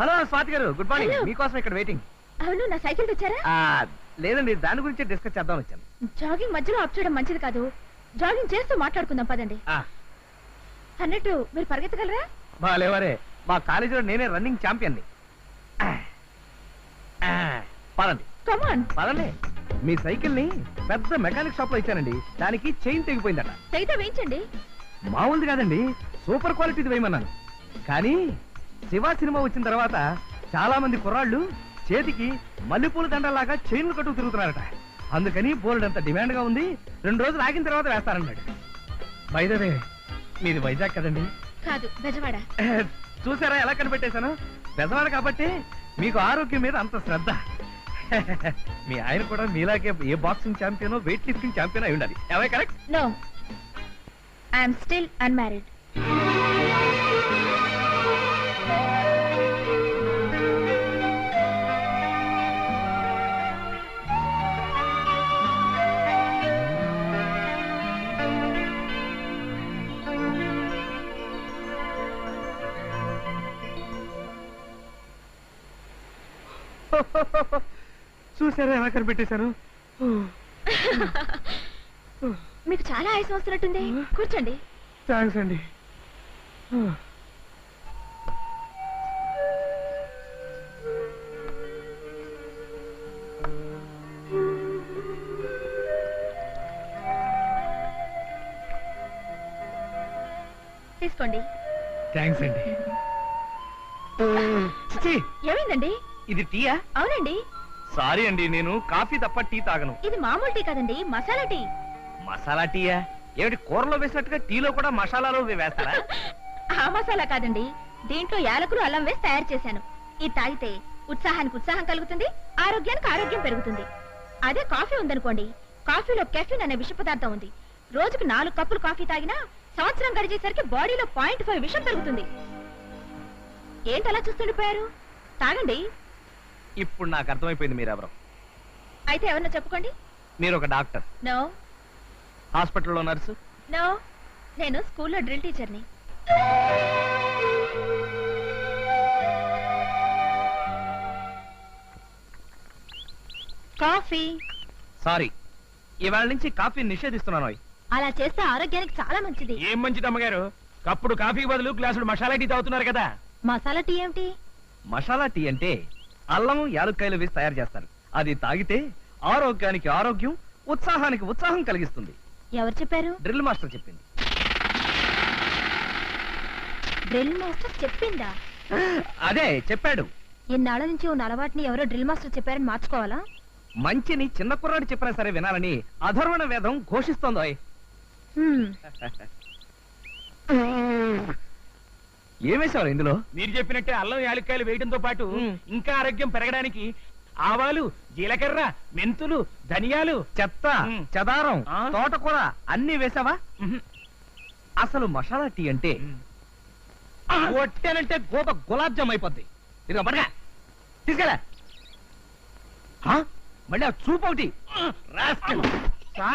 Hello Swathi గారు good morning. Hello. మీకోసం ఇక్కడ వెయిటింగ్. అవును నా సైకిల్ తెచ్చారా లేదండి దాని గురించి డిస్కస్ చేద్దాం వచ్చాను. జాగింగ్ మధ్యలో ఆఫ్ చేయడం మంచిది కాదు. జాగింగ్ చేస్తూ మాట్లాడుకుందాం పదండి. ఆ, అన్నట్టు మీరు పరిగెత్తగలరా? బాలేవరే మా కాలేజీలో నేనే రన్నింగ్ ఛాంపియన్ని. ఆ, ఆ, పదండి. కమాన్ పదండి. మీ సైకిల్ని పెద్ద మెకానిక్ షాప్లో ఇచ్చానండి. దానికి చైన్ తెగిపోయిందట. తెగితే వేయించండి. మామూలుది కాదండి సూపర్ క్వాలిటీది వేయమన్నాను. కానీ శివ సినిమా వచ్చిన తర్వాత చాలా మంది కుర్రాళ్ళు చేతికి మల్లెపూల దండలాగా చైన్లు కట్టుకు తిరుగుతున్నారట. అందుకని బోల్డ్ అంత డిమాండ్గా ఉంది. రెండు రోజులు ఆగిన తర్వాత వేస్తారన్నాడు బైదవే మీది వైజాగ్ కదండి? కాదు బెజవాడ. చూసారా ఎలా కనిపెట్టేశాను? పెద్దవాడు కాబట్టి మీకు ఆరోగ్యం మీద అంత శ్రద్ధ. మీ ఆయన కూడా మీలాగే ఏ boxing champion weight lifting champion అయి ఉండాలి. Correct no I'm still unmarried చూసారా ఎలా కనిపెట్టేశాను? మీకు చాలా ఆయాసం వస్తున్నట్టుంది. కూర్చోండి. థ్యాంక్స్ అండి. తీసుకోండి. థ్యాంక్స్ అండి. ఏమైందండి? ఇది టీయా అవునండి. సారీ అండి నేను కాఫీ తప్ప టీ తాగను. ఇది మామూలు టీ కదండి మసాలా టీ మసాలా టీయా ఏమిటి కూరలో వేసినట్టుగా టీలో కూడా మసాలాలో వేస్తారా? ఆ మసాలా కాదండి దీంట్లో యాలకులు అల్లం వేసి తయారు చేశాను. ఇది తాగితే ఉత్సాహానికి ఉత్సాహం కలుగుతుంది ఆరోగ్యానికి ఆరోగ్యం పెరుగుతుంది. అదే కాఫీ ఉందనుకోండి కాఫీలో కెఫిన్ అనే విష పదార్థం ఉంది. రోజుకు నాలుగు కప్పులు కాఫీ తాగినా సంవత్సరం గడిచేసరికి బాడీలో పాయింట్ ఫైవ్ విషం పెరుగుతుంది ఏంటి అలా చూస్తుండిపోయారు? తాగండి. ఇప్పుడు నాకు అర్థమైపోయింది మీరెవరు. అయితే ఎవరన్నా చెప్పుకోండి. మీరు ఒక డాక్టర్. నో. హాస్పిటల్లో నర్సు. నో. నేను స్కూల్లో డ్రిల్ టీచర్ని. కాఫీ. సారీ. ఇవాళ నుంచి కాఫీ నిషేధిస్తున్నాను. అలా చేస్తే ఆరోగ్యానికి చాలా మంచిది. ఏం మంచిది అమ్మగారు? కప్పుడు కాఫీ బదులు గ్లాసుడు మసాలా టీ తాగుతున్నారు కదా. మసాలా టీ ఏమిటి? మసాలా టీ అంటే అల్లం యాలుక్కాయలు వేసి తయారు చేస్తారు. అది తాగితే ఆరోగ్యానికి ఆరోగ్యం ఉత్సాహానికి ఉత్సాహం కలిగిస్తుంది. ఎవరు చెప్పారు? డ్రిల్ మాస్టర్ చెప్పింది. డ్రిల్ మాస్టర్ చెప్పిందా? అదే చెప్పాడు. ఇన్నాళ్ళ నుంచి ఉన్న అలవాటుని ఎవరో డ్రిల్ మాస్టర్ చెప్పారని మార్చుకోవాలా? మంచిని చిన్న కుర్రాడు చెప్పినా సరే వినాలని అధర్వణ వేదం ఘోషిస్తోంది. ఏమేశారు ఇందులో మీరు చెప్పినట్టే అల్లం యాలక్కాయలు వేయడంతో పాటు. ఇంకా ఆరోగ్యం పెరగడానికి ఆవాలు జీలకర్ర మెంతులు ధనియాలు చెత్త. చెదారం ఆ? తోటకూర అన్ని వేసావా. అసలు మసాలా టీ అంటే. కొట్టానంటే గోప గులాబ్ జామ్ అయిపోద్ది ఇదిగో పడగా తీసుకెళ్ళా మళ్ళీ ఆ చూపు ఒకటి రాస్కెల్.